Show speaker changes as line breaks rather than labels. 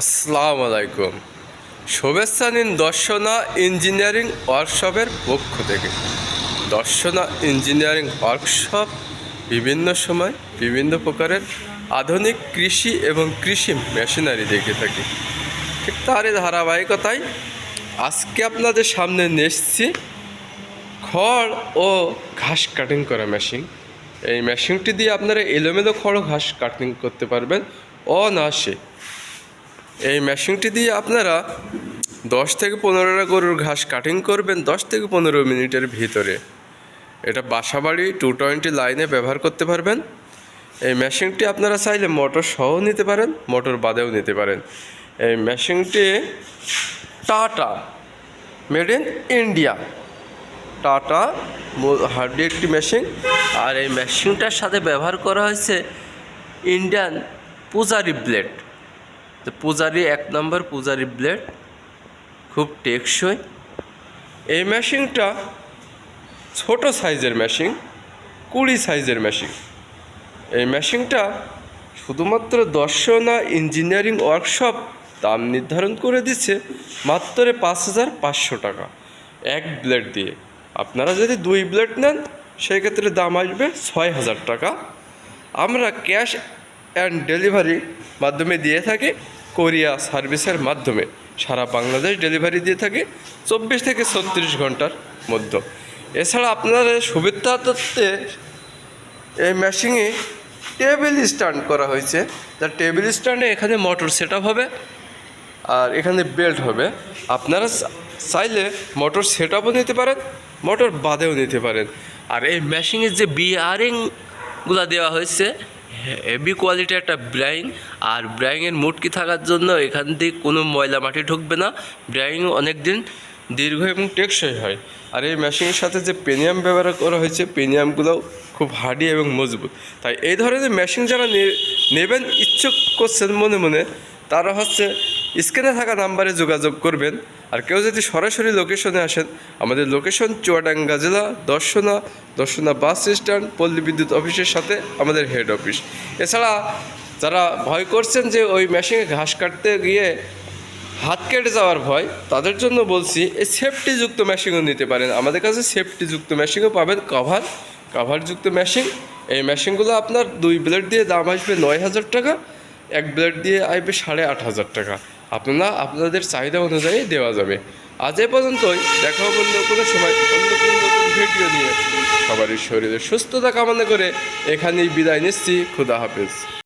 আসসালামু আলাইকুম। শুভেচ্ছা নিন দর্শনা ইঞ্জিনিয়ারিং ওয়ার্কশপের পক্ষ থেকে। দর্শনা ইঞ্জিনিয়ারিং ওয়ার্কশপ বিভিন্ন সময় বিভিন্ন প্রকারের আধুনিক কৃষি এবং কৃষি মেশিনারি দেখে থাকি। ঠিক তারই ধারাবাহিকতায় আজকে আপনাদের সামনে নিয়ে এসেছি খড় ও ঘাস কাটিং করা মেশিন। এই মেশিনটি দিয়ে আপনারা এলোমেলো খড় ঘাস কাটিং করতে পারবেন। অনায়াসে এই মেশিনটি দিয়ে আপনারা দশ থেকে পনেরোটা গরুর ঘাস কাটিং করবেন দশ থেকে পনেরো মিনিটের ভিতরে। এটা বাসাবাড়ি টু টোয়েন্টি লাইনে ব্যবহার করতে পারবেন। এই মেশিনটি আপনারা চাইলে মোটর সহ নিতে পারেন মোটর বাদেও নিতে পারেন। এই মেশিনটি Tata made in India Tata Hardy একটি মেশিন। আর এই মেশিনটার সাথে ব্যবহার করা হয়েছে ইন্ডিয়ান পূজারি ব্লেড তো পূজারি এক নম্বর, পূজারি ব্লেড খুব টেকসই। এই মেশিনটা ছোট সাইজের মেশিন কুড়ি সাইজের মেশিন এই মেশিনটা শুধুমাত্র দর্শনা ইঞ্জিনিয়ারিং ওয়ার্কশপ দাম নির্ধারণ করে দিচ্ছে মাত্র পাঁচ হাজার পাঁচশো টাকা, এক ব্লেড দিয়ে। আপনারা যদি দুই ব্লেড নেন সেই ক্ষেত্রে দাম আসবে ছয় হাজার টাকা। আমরা ক্যাশ অ্যান্ড ডেলিভারি মাধ্যমে দিয়ে থাকি। কোরিয়া সার্ভিসের মাধ্যমে সারা বাংলাদেশ ডেলিভারি দিয়ে থাকি চব্বিশ থেকে ছত্রিশ ঘণ্টার মধ্যে। এছাড়া আপনাদের সুবিধার্থে এই মেশিনে টেবিল স্ট্যান্ড করা হয়েছে। তার টেবিল স্ট্যান্ডে এখানে মোটর সেট হবে আর এখানে বেল্ট হবে। আপনারা চাইলে মোটর সেট আপও নিতে পারেন মোটর বাদেও নিতে পারেন। আর এই মেশিনের যে বিয়ারিংগুলো দেওয়া হয়েছে হেভি কোয়ালিটি একটা ব্রাইং আর ব্রাইংয়ের মুটকি থাকার জন্য এখান থেকে কোনো ময়লা মাটি ঢুকবে না। ব্রাইং অনেক দিন দীর্ঘ এবং টেকসই হয়। আর এই মেশিনের সাথে যে পেনিয়াম ব্যবহার করা হয়েছে পেনিয়ামগুলোও খুব হার্ডি এবং মজবুত। তাই এই ধরনের মেশিন যারা নেবেন, ইচ্ছুক করছেন মনে মনে, তারা হচ্ছে স্ক্রিনে থাকা নাম্বারে যোগাযোগ করবেন। আর কেউ যদি সরাসরি লোকেশনে আসেন, আমাদের লোকেশন চুয়াডাঙ্গা জেলা, দর্শনা দর্শনা বাস স্ট্যান্ড, পল্লী বিদ্যুৎ অফিসের সাথে আমাদের হেড অফিস। এছাড়া যারা ভয় করছেন যে ওই মেশিনে ঘাস কাটতে গিয়ে হাত কেটে যাওয়ার ভয়, তাদের জন্য বলছি এই সেফটিযুক্ত মেশিনও নিতে পারেন। আমাদের কাছে সেফটিযুক্ত মেশিনও পাবেন। কভার কভারযুক্ত মেশিন এই মেশিনগুলো আপনার দুই ব্লেড দিয়ে দাম আসবে নয় হাজার টাকা, এক ব্লেড দিয়ে আসবে সাড়ে আট হাজার টাকা। আপনারা আপনাদের চাহিদা অনুযায়ী দেওয়া যাবে। আজ এ পর্যন্তই। দেখা হবে অন্য কোনো সময়। অন্য কোনো নতুন ভিডিও নিয়ে। সবারই শরীরে সুস্থতা কামনা করে এখানেই বিদায় নিচ্ছি। খুদা হাফেজ।